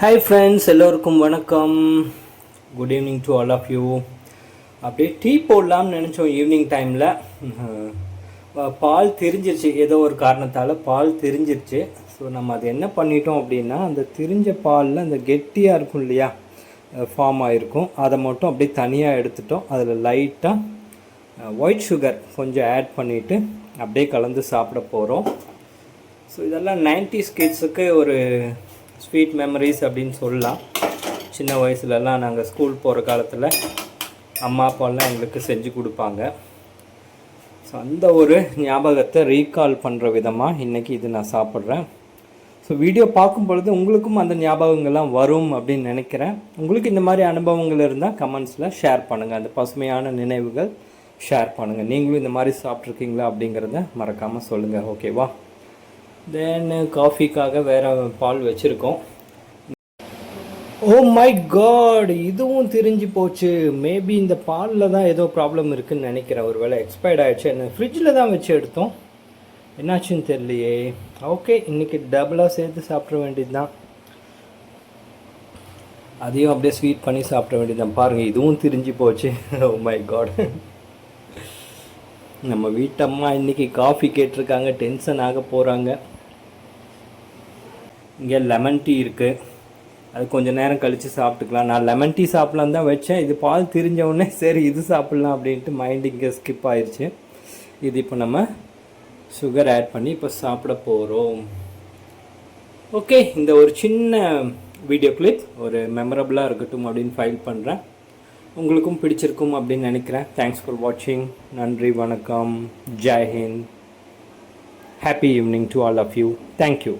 Hi friends எல்லோருக்கும் வணக்கம். Good evening to all of you அப்படியே டீ போடலாம்னு நினச்சோம் ஈவினிங் டைமில் பால் தெரிஞ்சிருச்சு. ஏதோ ஒரு காரணத்தால் பால் தெரிஞ்சிருச்சு. ஸோ நம்ம அது என்ன பண்ணிட்டோம் அப்படின்னா அந்த திரிஞ்ச பாலில் அந்த கெட்டியாக இருக்கும் இல்லையா ஃபார்ம் ஆகிருக்கும் அதை மட்டும் அப்படியே தனியாக எடுத்துட்டோம். அதில் லைட்டாக ஒயிட் சுகர் கொஞ்சம் ஆட் பண்ணிவிட்டு அப்படியே கலந்து சாப்பிட போகிறோம் ஸோ இதெல்லாம் நைன்டிஸ் ஸ்கிட்ஸுக்கு ஒரு ஸ்வீட் மெமரிஸ் அப்படின்னு சொல்லலாம். சின்ன வயசுலலாம் நாங்கள் ஸ்கூல் போகிற காலத்தில் அம்மா அப்பாலாம் எங்களுக்கு செஞ்சு கொடுப்பாங்க. ஸோ அந்த ஒரு ஞாபகத்தை ரீகால் பண்ணுற விதமாக இன்றைக்கி இது நான் சாப்பிட்றேன். ஸோ வீடியோ பார்க்கும் பொழுது உங்களுக்கும் அந்த ஞாபகங்கள்லாம் வரும் அப்படின்னு நினைக்கிறேன். உங்களுக்கு இந்த மாதிரி அனுபவங்கள் இருந்தால் கமெண்ட்ஸில் ஷேர் பண்ணுங்கள் அந்த பசுமையான நினைவுகள் ஷேர் பண்ணுங்கள் நீங்களும் இந்த மாதிரி சாப்பிட்ருக்கீங்களா அப்படிங்கிறத மறக்காமல் சொல்லுங்கள் ஓகேவா தென் காஃபிக்காக uh, வேறு பால் வச்சுருக்கோம். ஓ oh மை காட் இதுவும் திரிஞ்சு போச்சு. மேபி இந்த பாலில் தான் ஏதோ ப்ராப்ளம் இருக்குதுன்னு நினைக்கிறேன். ஒரு வேளை எக்ஸ்பயர்ட் ஆகிடுச்சு என்ன ஃப்ரிட்ஜில் தான் வச்சு எடுத்தோம். என்னாச்சுன்னு தெரியலையே. ஓகே இன்றைக்கி டபுளாக சேர்த்து சாப்பிட வேண்டியது தான் அதையும் அப்படியே ஸ்வீட் பண்ணி சாப்பிட வேண்டியது தான் பாருங்கள் இதுவும் திரிஞ்சு போச்சு. ஓ மை காட் நம்ம வீட்டம்மா இன்றைக்கி காஃபி கேட்டிருக்காங்க. டென்ஷன் ஆக போகிறாங்க இங்கே லெமன் டீ இருக்குது அது கொஞ்சம் நேரம் கழித்து சாப்பிட்டுக்கலாம். நான் லெமன் டீ சாப்பிட்லான்னு தான் வச்சேன். இது பால் திரிஞ்ச உடனே சரி இது சாப்பிட்லாம் அப்படின்ட்டு மைண்ட் இங்கே ஸ்கிப் ஆயிடுச்சு இது இப்போ நம்ம சுகர் ஆட் பண்ணி இப்போ சாப்பிட போகிறோம் ஓகே இந்த ஒரு சின்ன வீடியோ கிளிப் ஒரு மெமரபுளாக இருக்கட்டும் அப்படின்னு ஃபைல் பண்ணுறேன் உங்களுக்கும் பிடிச்சிருக்கும் அப்படின்னு நினைக்கிறேன். தேங்க்ஸ் ஃபார் வாட்சிங் நன்றி வணக்கம். Jai Hind. Happy evening to all of you thank you